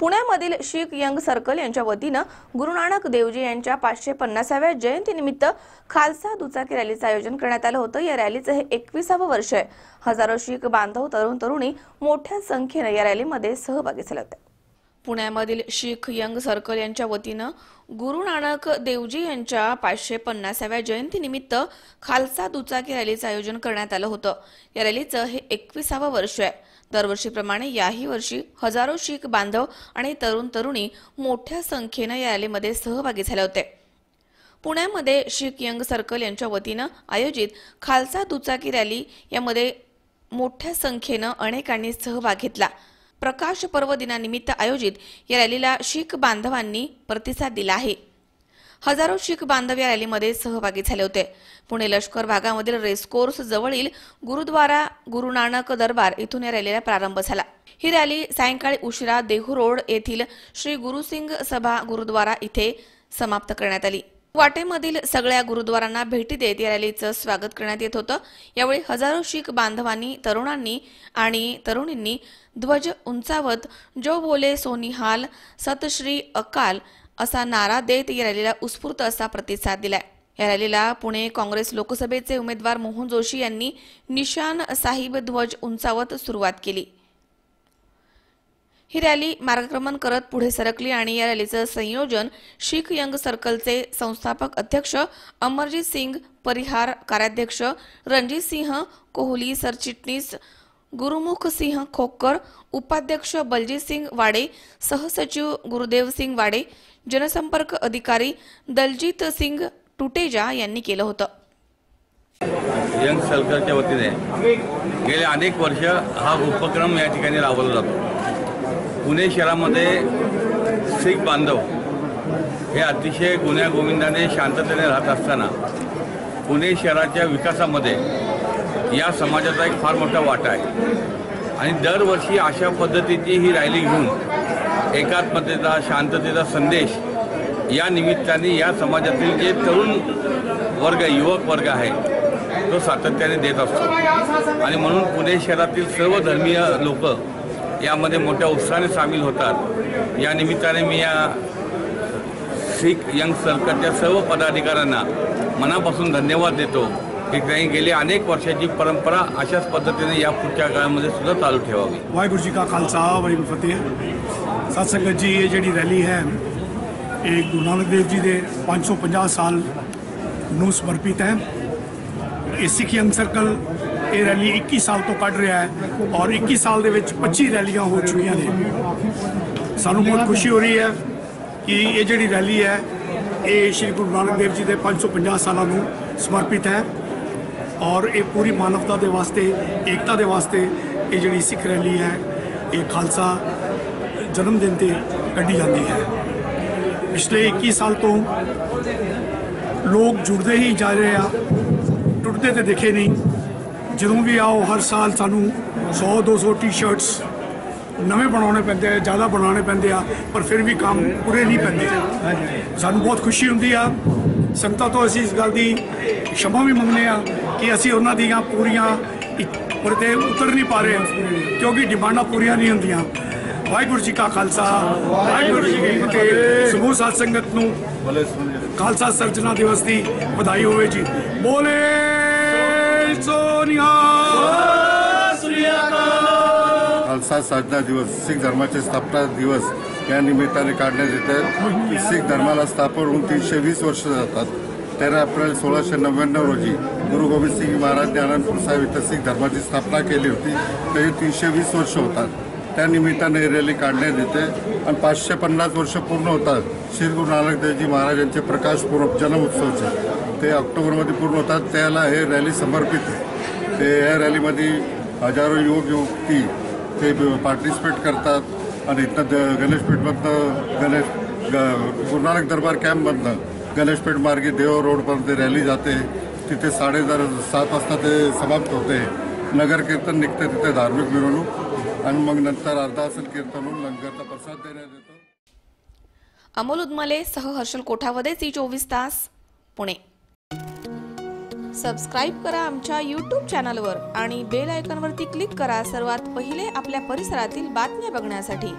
पुण्यामधील शीख young circle यांच्या वतीनं गुरु नानक देवजी यांच्या पाचशे पन्नासाव्या जयंतीनिमित्त खालसा दुचाकी रॅलीचं आयोजन करण्यात आलं होतं. या रॅलीचं हे एकविसावं वर्ष आहे. हजारो शीख बांधव तरुण तरुणी मोठ्या संख्येनं या रॅलीमध्ये सहभागी झाले होते. पुण्यामधील शीख यंग सर्कल यांच्या वतीनं गुरु नानक देवजी यांच्या पाचशे पन्नासाव्या जयंतीनिमित्त खालसा दुचाकी रॅलीचं आयोजन करण्यात आलं होतं. या रॅलीचं हे एकविसावं वर्ष आहे. दरवर्षीप्रमाणे याही वर्षी हजारो शीख बांधव आणि तरुण तरुणी मोठ्या संख्येनं या रॅलीमध्ये सहभागी झाले होते. पुण्यामध्ये शीख यंग सर्कल यांच्या वतीनं आयोजित खालसा दुचाकी रॅली यामध्ये मोठ्या संख्येनं अनेकांनी सहभाग घेतला. प्रकाश पर्व दिनानिमित्त आयोजित या रॅलीला शीख बांधवांनी प्रतिसाद दिला आहे. हजारो शीख बांधव या रॅलीमध्ये सहभागी झाले होते. पुणे लष्कर भागामधील रेसकोर्स जवळील गुरुद्वारा गुरु नानक दरबार इथून या रॅलीला प्रारंभ झाला. ही रॅली सायंकाळी उशिरा देहू रोड येथील श्री गुरुसिंग सभा गुरुद्वारा इथे समाप्त करण्यात आली. वाटेमधील सगळ्या गुरुद्वारांना भेटी देत या रॅलीचं स्वागत करण्यात येत होतं. यावेळी हजारो शीख बांधवांनी तरुणांनी आणि तरुणींनी ध्वज उंचावत जो बोले सोनिहाल सतश्री अकाल असा नारा देत या रॅलीला उत्स्फूर्त असा प्रतिसाद दिलाय. या रॅलीला पुणे काँग्रेस लोकसभेचे उमेदवार मोहन जोशी यांनी निशान साहिब ध्वज उंचावत सुरुवात केली. ही रॅली मार्गक्रमण करत पुढे सरकली आणि या रॅलीचं संयोजन शीख यंग सर्कलचे संस्थापक अध्यक्ष अमरजीत सिंग परिहार कार्याध्यक्ष रणजित सिंह कोहली सरचिटणीस गुरुमुख सिंह खोक्कर उपाध्यक्ष बलजीत सिंग वाडे सहसचिव गुरुदेव सिंग वाडे जनसंपर्क अधिकारी दलजीत सिंग टुटेजा यांनी केलं होतं. यंग सर्कलच्या वतीने गेले अनेक वर्ष हा उपक्रम या ठिकाणी राबवला जातो. पुणे शहरामध्ये शीख बांधव हे अतिशय गुण्यागोविंदाने शांततेने राहत असताना पुणे शहराच्या विकासामध्ये या समाजाचा एक फार मोठा वाटा आहे. आणि दरवर्षी अशा पद्धतीची ही रॅली घेऊन एकात्मतेचा शांततेचा संदेश या निमित्ताने या समाजातील जे तरुण वर्ग युवक वर्ग आहे तो सातत्याने देत असतो. आणि म्हणून पुणे शहरातील सर्व धर्मीय लोक यामध्ये मोठ्या उत्साहाने सामील होतात या निमित्ताने मी या शीख यंग सर्कलच्या सर्व पदाधिकाऱ्यांना मनापासून धन्यवाद देतो की त्यांनी गेली अनेक वर्षाची परंपरा अशाच पद्धतीने या पुढच्या काळामध्ये सुद्धा चालू ठेवावी ਵਾਹਿਗੁਰੂ ਜੀ ਕਾ ਖਾਲਸਾ ਵਾਹਿਗੁਰੂ ਫਤਿਹ ਸਤ ਸੰਗਤ ਜੀ ਇਹ ਜਿਹੜੀ ਰੈਲੀ ਹੈ ਇਹ ਗੁਰੂ ਨਾਨਕ ਦੇਵ ਜੀ ਦੇ 550 ਸਾਲ ਨੂੰ ਸਮਰਪਿਤ ਹੈ ਇਹ ਸਿੱਖ ਯੰਗ ਸਰਕਲ ਇਹ ਰੈਲੀ 21 ਸਾਲ ਤੋਂ ਕੱਢ ਰਿਹਾ ਹੈ ਔਰ 21 ਸਾਲ ਦੇ ਵਿੱਚ 25 ਰੈਲੀਆਂ ਹੋ ਚੁੱਕੀਆਂ ਨੇ। ਸਾਨੂੰ ਬਹੁਤ ਖੁਸ਼ੀ ਹੋ ਰਹੀ ਹੈ ਕਿ ਇਹ ਜਿਹੜੀ ਰੈਲੀ ਹੈ, ਇਹ ਸ਼੍ਰੀ ਗੁਰੂ ਨਾਨਕ ਦੇਵ ਜੀ ਦੇ 550 ਸਾਲਾਂ ਨੂੰ ਸਮਰਪਿਤ ਹੈ ਔਰ ਇਹ ਪੂਰੀ ਮਾਨਵਤਾ ਦੇ ਵਾਸਤੇ, ਏਕਤਾ ਦੇ ਵਾਸਤੇ ਇਹ ਜਿਹੜੀ ਸਿੱਖ ਰੈਲੀ ਹੈ, ਇਹ ਖਾਲਸਾ ਜਨਮ ਦਿਨ ਤੇ ਕੱਢੀ ਜਾਂਦੀ ਹੈ। ਪਿਛਲੇ 21 ਸਾਲ ਤੋਂ ਲੋਕ ਜੁੜਦੇ ਹੀ ਜਾ ਰਹੇ ਆ, ਟੁੱਟਦੇ ਤੇ ਦਿਖੇ ਨਹੀਂ। ਜਦੋਂ ਵੀ ਆਓ, ਹਰ ਸਾਲ ਸਾਨੂੰ 100 200 ਟੀ-ਸ਼ਰਟਸ ਨਵੇਂ ਬਣਾਉਣੇ ਪੈਂਦੇ ਆ, ਜ਼ਿਆਦਾ ਬਣਾਉਣੇ ਪੈਂਦੇ ਆ, ਪਰ ਫਿਰ ਵੀ ਕੰਮ ਪੂਰੇ ਨਹੀਂ ਪੈਂਦੇ। ਸਾਨੂੰ ਬਹੁਤ ਖੁਸ਼ੀ ਹੁੰਦੀ ਆ। ਸੰਗਤਾਂ ਤੋਂ ਅਸੀਂ ਇਸ ਗੱਲ ਦੀ ਸ਼ਮਾ ਵੀ ਮੰਗਨੇ ਆ ਕਿ ਅਸੀਂ ਉਹਨਾਂ ਦੀਆਂ ਪੂਰੀਆਂ ਪਰਤੇ ਉਤਰ ਨਹੀਂ ਪਾ ਰਹੇ, ਕਿਉਂਕਿ ਡਿਮਾਂਡਾਂ ਪੂਰੀਆਂ ਨਹੀਂ ਹੁੰਦੀਆਂ। ਵਾਹਿਗੁਰੂ ਜੀ ਕਾ ਖਾਲਸਾ, ਵਾਹਿਗੁਰੂ ਜੀ ਕੀ ਫਤਿਹ। ਸਮੂਹ ਸਾਧ ਸੰਗਤ ਨੂੰ ਖਾਲਸਾ ਸਰਜਨਾ ਦਿਵਸ ਦੀ ਵਧਾਈ ਹੋਵੇ ਜੀ। ਬੋਲੇ खालसा साधना दिवस सिख धर्माचे स्थापना दिवस या निमित्ताने काढण्यात येत सिख धर्माला स्थापन होऊन तीनशे वीस वर्ष जातात. तेरा एप्रिल सोळाशे नव्याण्णव रोजी गुरु गोविंद सिंग महाराज ने आनंदपूर साहेब इथं सिख धर्माची स्थापना केली होती. तरी तीनशे वीस वर्ष होतात. त्या निमित्ताने ही रॅली काढण्यात येते. आणि पाचशे पन्नास वर्ष पूर्ण होतात. श्री गुरु नानक देवजी महाराजांचे प्रकाश पूर्व जन्मोत्सवचे. ते ऑक्टोबरमध्ये पूर्ण होतात. त्याला हे रॅली समर्पित आहे. ते या रॅलीमध्ये हजारो युवक युवती ते पार्टिसिपेट करतात. आणि इथनं द- गणेशपेठमधनं गणेश ग- गुरुनानक दरबार कॅम्पमधनं गणेशपेठ मार्गे देव रोडपर्यंत रॅली जाते. तिथे साडेदार सात वाजता ते समाप्त होते. नगर कीर्तन निघते तिथे धार्मिक मिरवणूक. आणि मग नंतर अर्धा असेल कीर्तन होऊन लंगरचा प्रसाद देण्यात येतो. अमोल उदमले सह हर्षल कोठावदे सी चोवीस तास पुणे. सबस्क्राईब करा आमच्या यूट्यूब चॅनलवर आणि बेल आयकॉनवरती क्लिक करा सर्वात पहिले आपल्या परिसरातील बातम्या बघण्यासाठी.